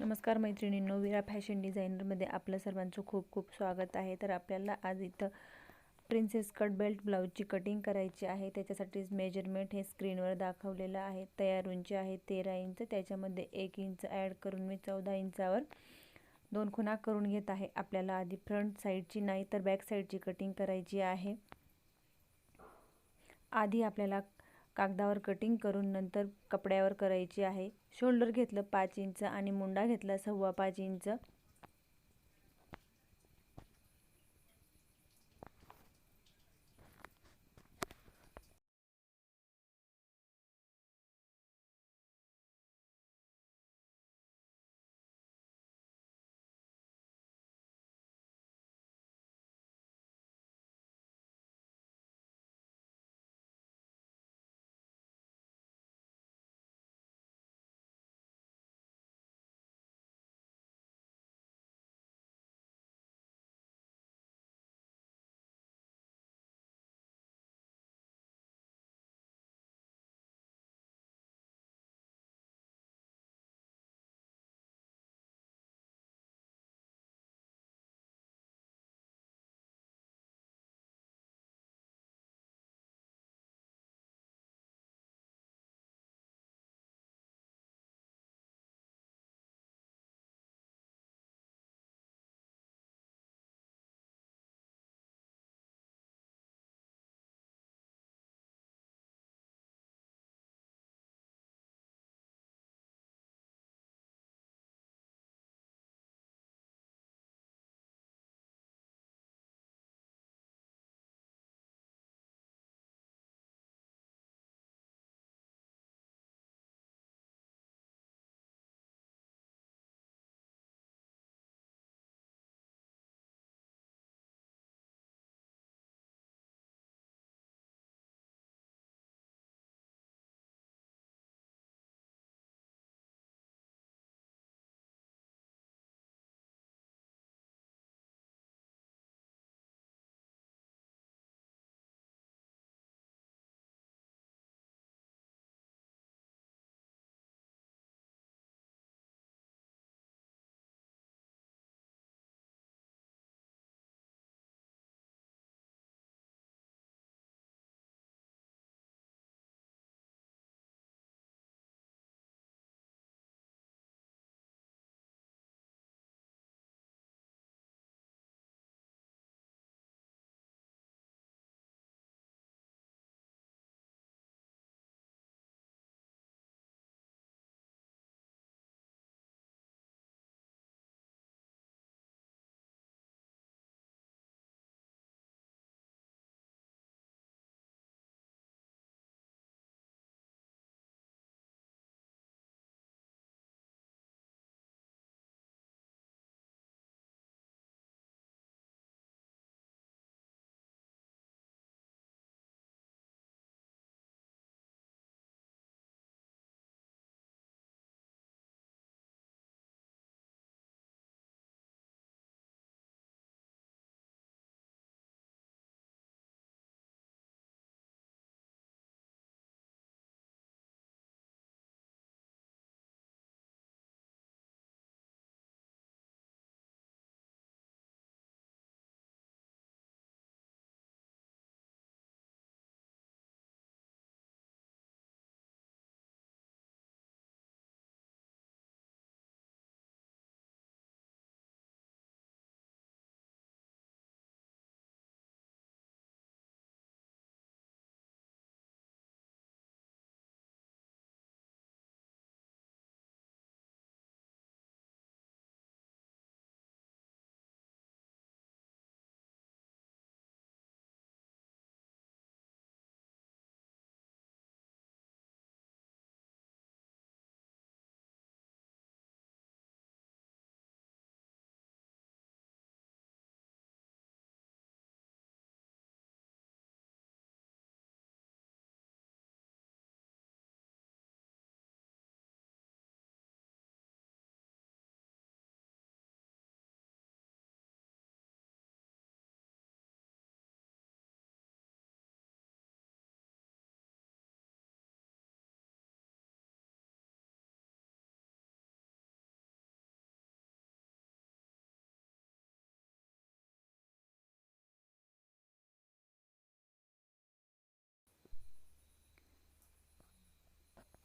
नमस्कार मैत्रिणींनो विरा फॅशन डिझायनरमध्ये आपलं सर्वांचं खूप खूप स्वागत आहे. तर आपल्याला आज इथं प्रिन्सेस कट बेल्ट ब्लाऊजची कटिंग करायची आहे. त्याच्यासाठीच मेजरमेंट हे स्क्रीनवर दाखवलेलं आहे. तयार उंची आहे तेरा इंच. त्याच्यामध्ये एक इंच ॲड करून मी चौदा इंचावर दोन खुणा करून घेत आहे. आपल्याला आधी फ्रंट साईडची नाही तर बॅक साईडची कटिंग करायची आहे. आधी आपल्याला कागदावर कटिंग करून नंतर कपड्यावर करायची आहे. शोल्डर घेतलं पाच इंच आणि मुंडा घेतला सव्वा पाच इंच.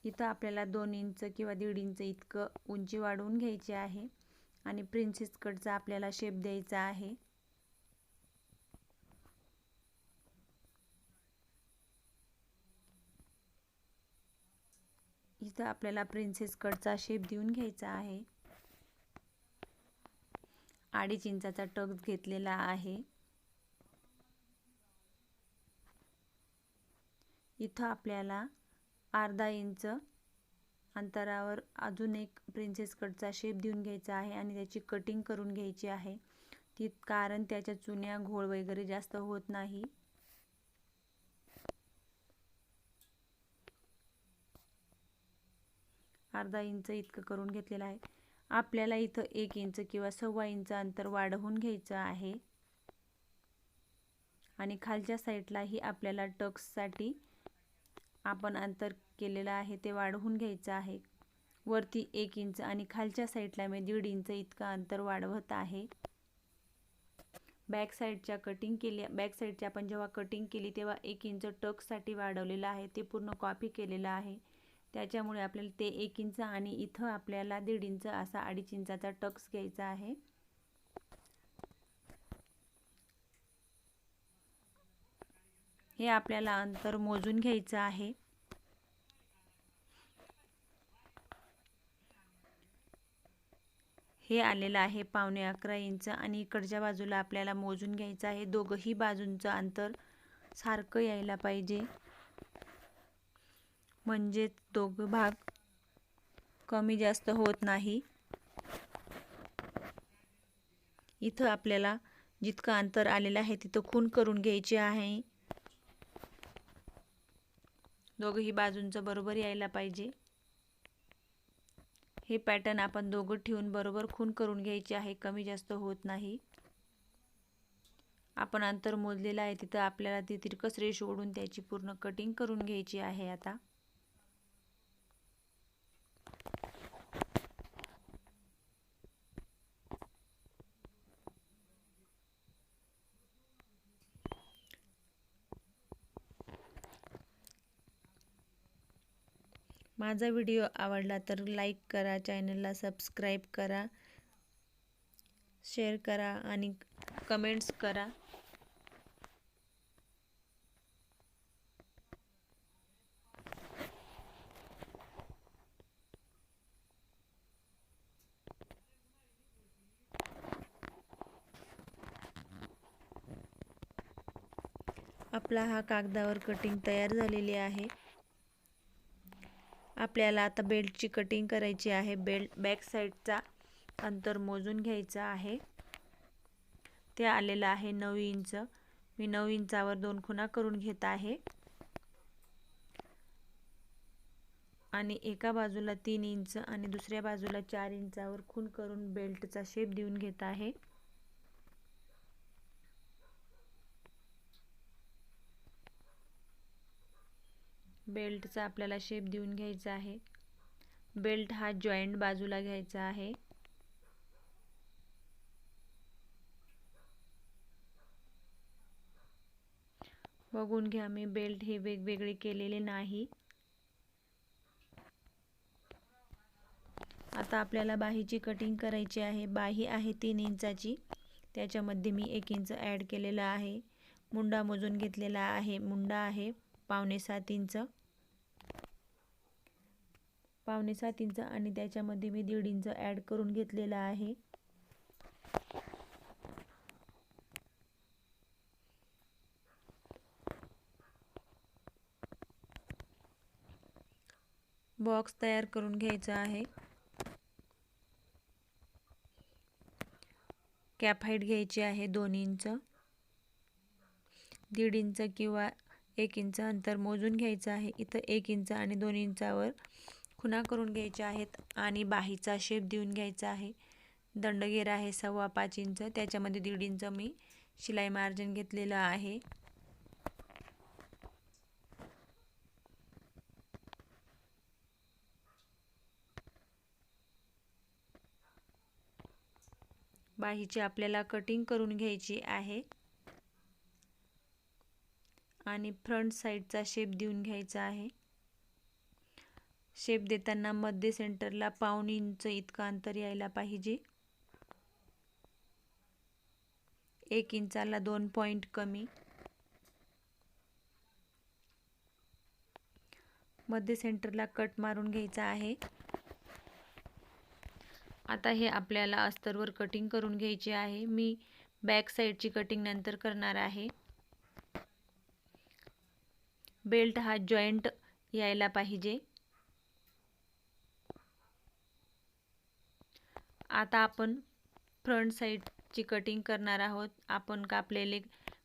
इथं आपल्याला दोन इंच किंवा दीड इंच इतकं उंची वाढवून घ्यायची आहे. आणि प्रिन्सेस कटचा आपल्याला शेप द्यायचा आहे. इथं आपल्याला प्रिन्सेस कटचा शेप देऊन घ्यायचा आहे. अडीच इंचाचा टक्स घेतलेला आहे. इथं आपल्याला अर्धा इंच अंतरावर अजून एक प्रिन्सेस कटचा शेप देऊन घ्यायचा आहे आणि त्याची कटिंग करून घ्यायची आहे. ती कारण त्याच्या चुन्या घोळ वगैरे जास्त होत नाही. अर्धा इंच इतकं करून घेतलेलं आहे. आपल्याला इथं एक इंच किंवा सव्वा इंच अंतर वाढवून घ्यायचं आहे. आणि खालच्या साईडलाही आपल्याला टक्ससाठी आपण अंतर केलेलं आहे ते वाढवून घ्यायचं आहे. वरती एक इंच आणि खालच्या साईडला मी दीड इंच इतकं अंतर वाढवत आहे. बॅक साईडच्या कटिंग केली बॅक साईडची आपण जेव्हा कटिंग केली तेव्हा एक इंच टक्ससाठी वाढवलेलं आहे ते पूर्ण कॉपी केलेलं आहे. त्याच्यामुळे आपल्याला ते एक इंच आणि इथं आपल्याला दीड इंच असा अडीच इंचाचा टक्स घ्यायचा आहे. हे आपल्याला अंतर मोजून घ्यायचं आहे. हे आलेलं आहे. पावणे अकरा इंच आणि इकडच्या बाजूला आपल्याला मोजून घ्यायचं आहे. दोघंही बाजूंचं अंतर सारखं यायला पाहिजे. म्हणजेच दोघं भाग कमी जास्त होत नाही. इथं आपल्याला जितकं अंतर आलेलं आहे तिथं खून करून घ्यायची आहे. दोघंही बाजूंचं बरोबर यायला पाहिजे. हे पॅटर्न आपण दोघं ठेवून बरोबर खून करून घ्यायचे आहे. कमी जास्त होत नाही. आपण अंतर मोजलेलं आहे. तिथं आपल्याला ती तिरकस रेष ओढून त्याची पूर्ण कटिंग करून घ्यायची आहे आता. माझा व्हिडिओ आवडला तर लाईक करा चॅनलला सबस्क्राईब करा शेअर करा आणि कमेंट्स करा. आपला हा कागदावर कटिंग तयार झालेली आहे. आपल्याला आता बेल्टची कटिंग करायची आहे. बेल्ट बॅक साईडचा अंतर मोजून घ्यायचं आहे. ते आलेलं आहे नऊ इंच. मी नऊ इंचावर दोन खुणा करून घेत आहे. आणि एका बाजूला तीन इंच आणि दुसऱ्या बाजूला चार इंचावर खून करून बेल्टचा शेप देऊन घेत आहे. बेल्टचा आपल्याला शेप देऊन घ्यायचा आहे. बेल्ट हा जॉईंट बाजूला घ्यायचा आहे. बघून घ्या मी बेल्ट हे वेगवेगळे केलेले नाही. आता आपल्याला बाहीची कटिंग करायची आहे. बाही आहे तीन इंचाची. त्याच्यामध्ये मी एक इंच ॲड केलेलं आहे. मुंडा मोजून घेतलेला आहे. मुंडा आहे पावणे सात इंच. पावणे सात इंच आणि त्याच्यामध्ये मी दीड इंच ॲड करून घेतलेला आहे. बॉक्स तयार करून घ्यायचा आहे. कॅप हाईट घ्यायची आहे दोन इंच. दीड इंच किंवा एक इंच अंतर मोजून घ्यायचं आहे. इथं एक इंच आणि दोन इंचावर खुणा करून घ्यायच्या आहेत आणि बाहीचा शेप देऊन घ्यायचा आहे. दंडगेर आहे सव्वा पाच इंच. त्याच्यामध्ये दीड इंच मी शिलाई मार्जिन घेतलेलं आहे. बाहीची आपल्याला कटिंग करून घ्यायची आहे. आणि फ्रंट साईडचा शेप देऊन घ्यायचा आहे. शेप देताना मध्य सेंटरला पाऊण इंच इतकं अंतर यायला पाहिजे. एक इंचाला दोन पॉईंट कमी. मध्य सेंटरला कट मारून घ्यायचा आहे. आता हे आपल्याला अस्तरवर कटिंग करून घ्यायचे आहे. मी बॅक साईडची कटिंग नंतर करणार आहे. बेल्ट हा जॉईंट यायला पाहिजे. आता आपण फ्रंट साईडची कटिंग करणार आहोत. आपण कापलेले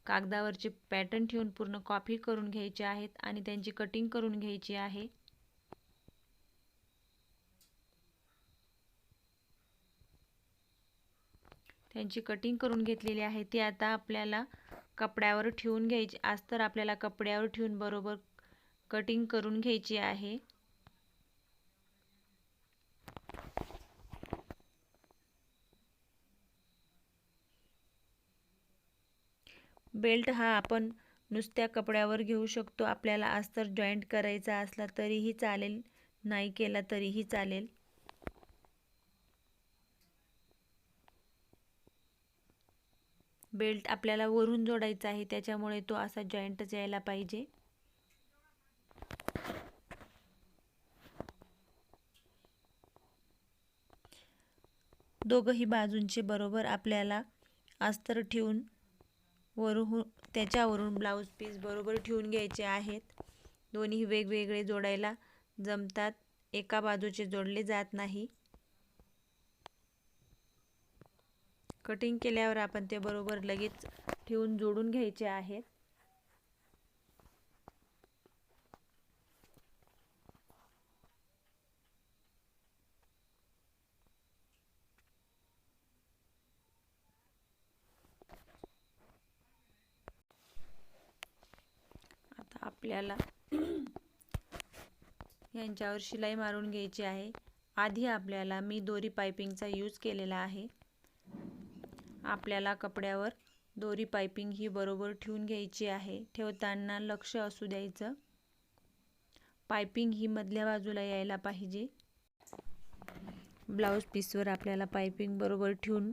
कागदावरचे पॅटर्न ठेवून पूर्ण कॉपी करून घ्यायचे आहेत आणि त्यांची कटिंग करून घ्यायची आहे. त्यांची कटिंग करून घेतलेली आहे. ती आता आपल्याला कपड्यावर ठेवून घ्यायची. आज तर आपल्याला कपड्यावर ठेवून बरोबर कटिंग करून घ्यायची आहे. बेल्ट हा आपण नुसत्या कपड्यावर घेऊ शकतो. आपल्याला अस्तर जॉईंट करायचा असला तरीही चालेल नाही केला तरीही चालेल. बेल्ट आपल्याला वरून जोडायचा आहे त्याच्यामुळे तो असा जॉईंटच यायला पाहिजे. दोघंही बाजूंचे बरोबर आपल्याला अस्तर ठेवून वरून त्याच्यावरून ब्लाऊज पीस बरोबर ठेवून घ्यायचे आहेत. दोन्ही वेगवेगळे जोडायला जमतात. एका बाजूचे जोडले जात नाही. कटिंग केल्यावर आपण ते बरोबर लगेच ठेवून जोडून घ्यायचे आहेत आता आपल्याला यांच्यावर शिलाई मारून घ्यायची आहे. आधी आपल्याला मी दोरी पायपिंगचा यूज केलेला आहे. आपल्याला कपड्यावर दोरी पायपिंग ही बरोबर ठेवून घ्यायची आहे. ठेवताना लक्ष असू द्यायचं. पायपिंग ही मधल्या बाजूला यायला पाहिजे. ब्लाऊज पीसवर आपल्याला पायपिंग बरोबर ठेवून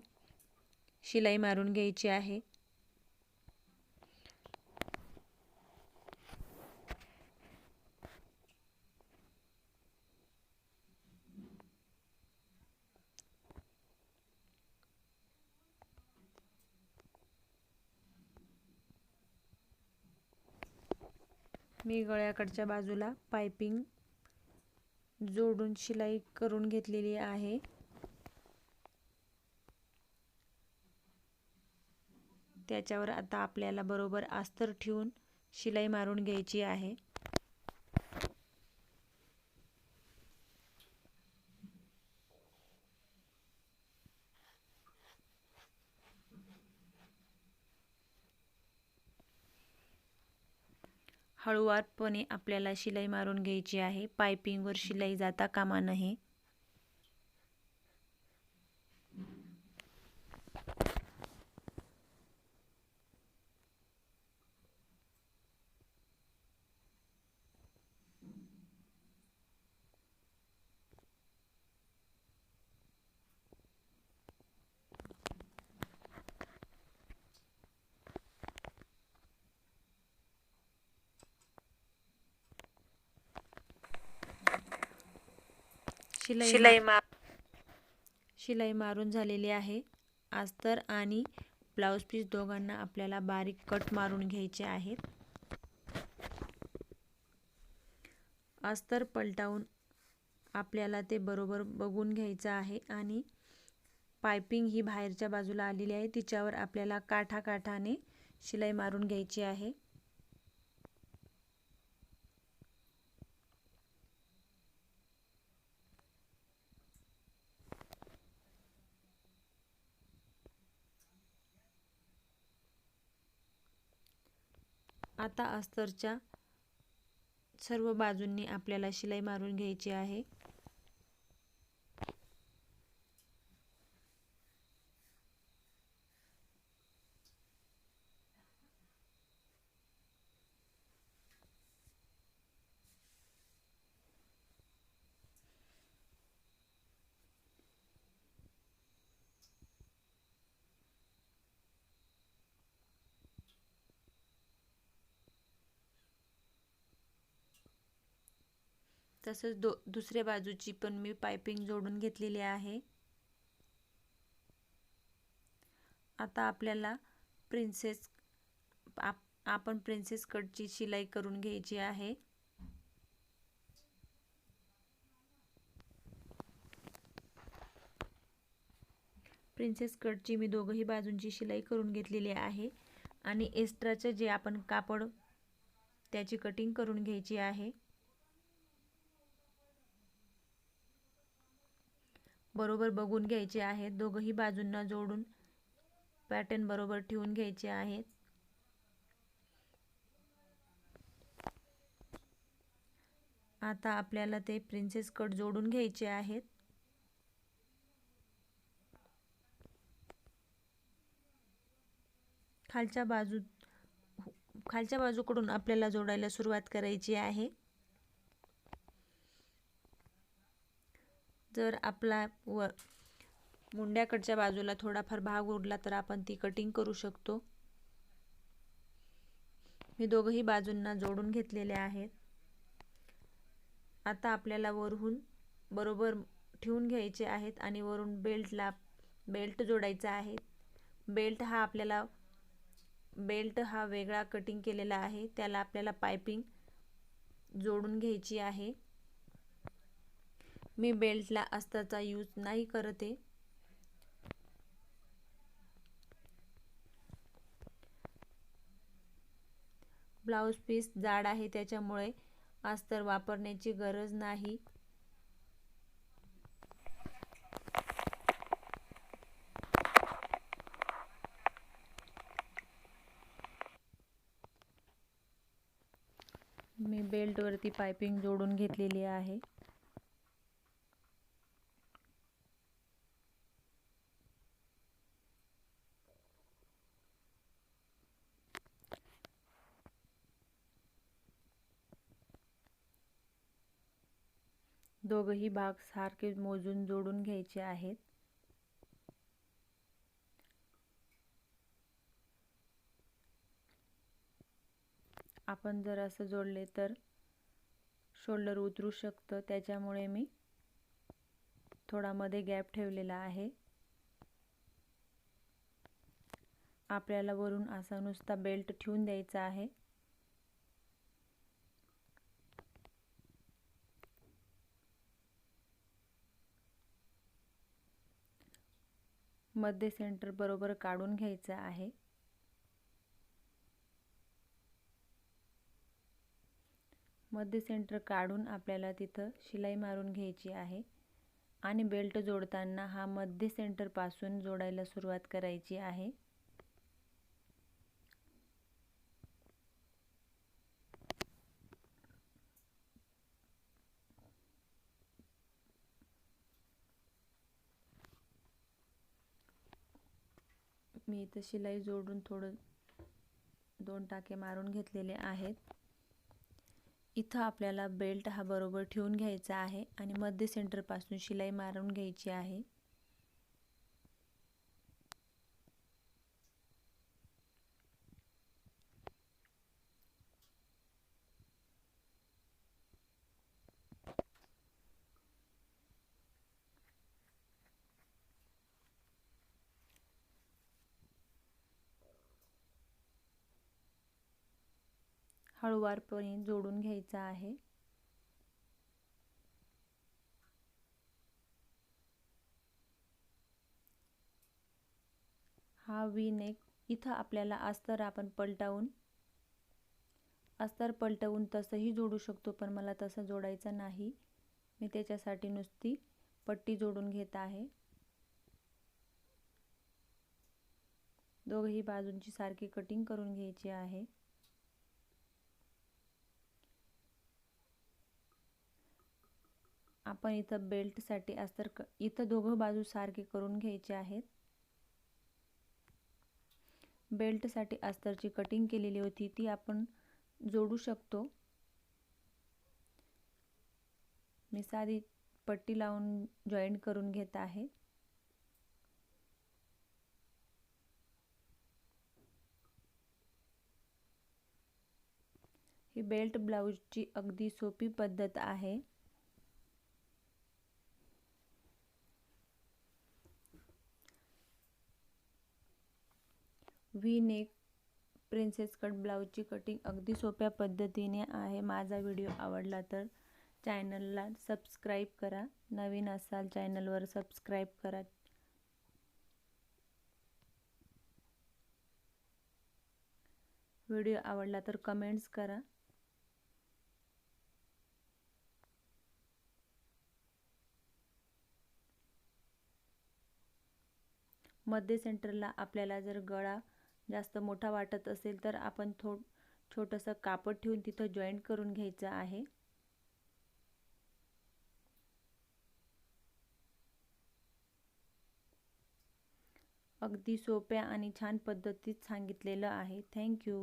शिलाई मारून घ्यायची आहे. मी गळ्याकडच्या बाजूला पायपिंग जोडून शिलाई करून घेतलेली आहे. त्याच्यावर आता आपल्याला बरोबर अस्तर ठेवून शिलाई मारून घ्यायची आहे. हळूवारपणे आपल्याला शिलाई मारून घ्यायची आहे. पायपिंगवर शिलाई जाता कामा नये. शिलाई शिलाई मा शिलाई मारून झालेली आहे. अस्तर आणि ब्लाऊज पीस दोघांना आपल्याला बारीक कट मारून घ्यायचे आहेत. अस्तर पलटावून आपल्याला ते बरोबर बघून घ्यायचं आहे आणि पायपिंग ही बाहेरच्या बाजूला आलेली आहे. तिच्यावर आपल्याला काठा काठाने शिलाई मारून घ्यायची आहे. आता अस्तरच्या सर्व बाजूंनी आपल्याला शिलाई मारून घ्यायची आहे. तसंच दो दुसऱ्या बाजूची पण मी पायपिंग जोडून घेतलेली आहे. आता आपल्याला प्रिन्सेस आप आपण प्रिन्सेस कटची शिलाई करून घ्यायची आहे. प्रिन्सेस कटची मी दोघंही बाजूंची शिलाई करून घेतलेली आहे. आणि एक्स्ट्राचं जे आपण कापड त्याची कटिंग करून घ्यायची आहे. बरोबर बघून घ्यायचे आहेत. दोघंही बाजूंना जोडून पॅटर्न बरोबर ठेवून घ्यायचे आहेत. आता आपल्याला ते प्रिन्सेस कट जोडून घ्यायचे आहेत. खालच्या बाजू खालच्या बाजूकडून आपल्याला जोडायला सुरुवात करायची आहे. जर आपला व मुंड्याकडच्या बाजूला थोडाफार भाग उरला तर आपण ती कटिंग करू शकतो. मी दोघंही बाजूंना जोडून घेतलेले आहेत. आता आपल्याला वरून बरोबर ठेवून घ्यायचे आहेत आणि वरून बेल्टला बेल्ट जोडायचा आहे. बेल्ट हा आपल्याला बेल्ट हा वेगळा कटिंग केलेला आहे. त्याला आपल्याला पायपिंग जोडून घ्यायची आहे. मी बेल्टला अस्ताचा यूज नाही करते ब्लाऊज पीस जाड आहे त्याच्यामुळे अस्तर वापरण्याची गरज नाही. मी बेल्टवरती पायपिंग जोडून घेतलेली आहे. दोघंही भाग सारखे मोजून जोडून घ्यायचे आहेत. आपण जर असं जोडले तर शोल्डर उतरू शकतं. त्याच्यामुळे मी थोडा मध्ये गॅप ठेवलेला आहे. आपल्याला वरून असा नुसता बेल्ट ठेवून द्यायचा आहे. मध्य सेंटर बरोबर काढून घ्यायचं आहे. मध्य सेंटर काढून आपल्याला तिथं शिलाई मारून घ्यायची आहे. आणि बेल्ट जोडताना हा मध्य सेंटरपासून जोडायला सुरुवात करायची आहे. मी इथं शिलाई जोडून थोडं दोन टाके मारून घेतलेले आहेत. इथं आपल्याला बेल्ट हा बरोबर ठेवून घ्यायचा आहे आणि मध्य सेंटरपासून शिलाई मारून घ्यायची आहे. हळूवारपणे जोडून घ्यायचा आहे. हा वी नेक इथं आपल्याला अस्तर आपण पलटावून अस्तर पलटवून तसंही जोडू शकतो पण मला तसं जोडायचं नाही. मी त्याच्यासाठी नुसती पट्टी जोडून घेत आहे. दोघही बाजूंची सारखी कटिंग करून घ्यायची आहे. आपण इथं बेल्टसाठी अस्तर क इथं दोघं बाजू सारखे करून घ्यायचे आहेत. बेल्टसाठी अस्तरची कटिंग केलेली होती ती आपण जोडू शकतो. मी साधी पट्टी लावून जॉईंट करून घेत आहे. ही बेल्ट ब्लाऊजची अगदी सोपी पद्धत आहे. व्ही नेक प्रिन्सेस कट ब्लाऊजची कटिंग अगदी सोप्या पद्धतीने आहे. माझा व्हिडिओ आवडला तर चॅनलला सबस्क्राईब करा. नवीन असाल चॅनलवर सबस्क्राईब करा. व्हिडिओ आवडला तर कमेंट्स करा. मध्य सेंटरला आपल्याला जर गळा जास्त मोठा वाटत असेल तर आपण थो छोटंसं कापड ठेवून तिथं जॉईंट करून घ्यायचं आहे. अगदी सोप्या आणि छान पद्धतीत सांगितलेलं आहे. थँक्यू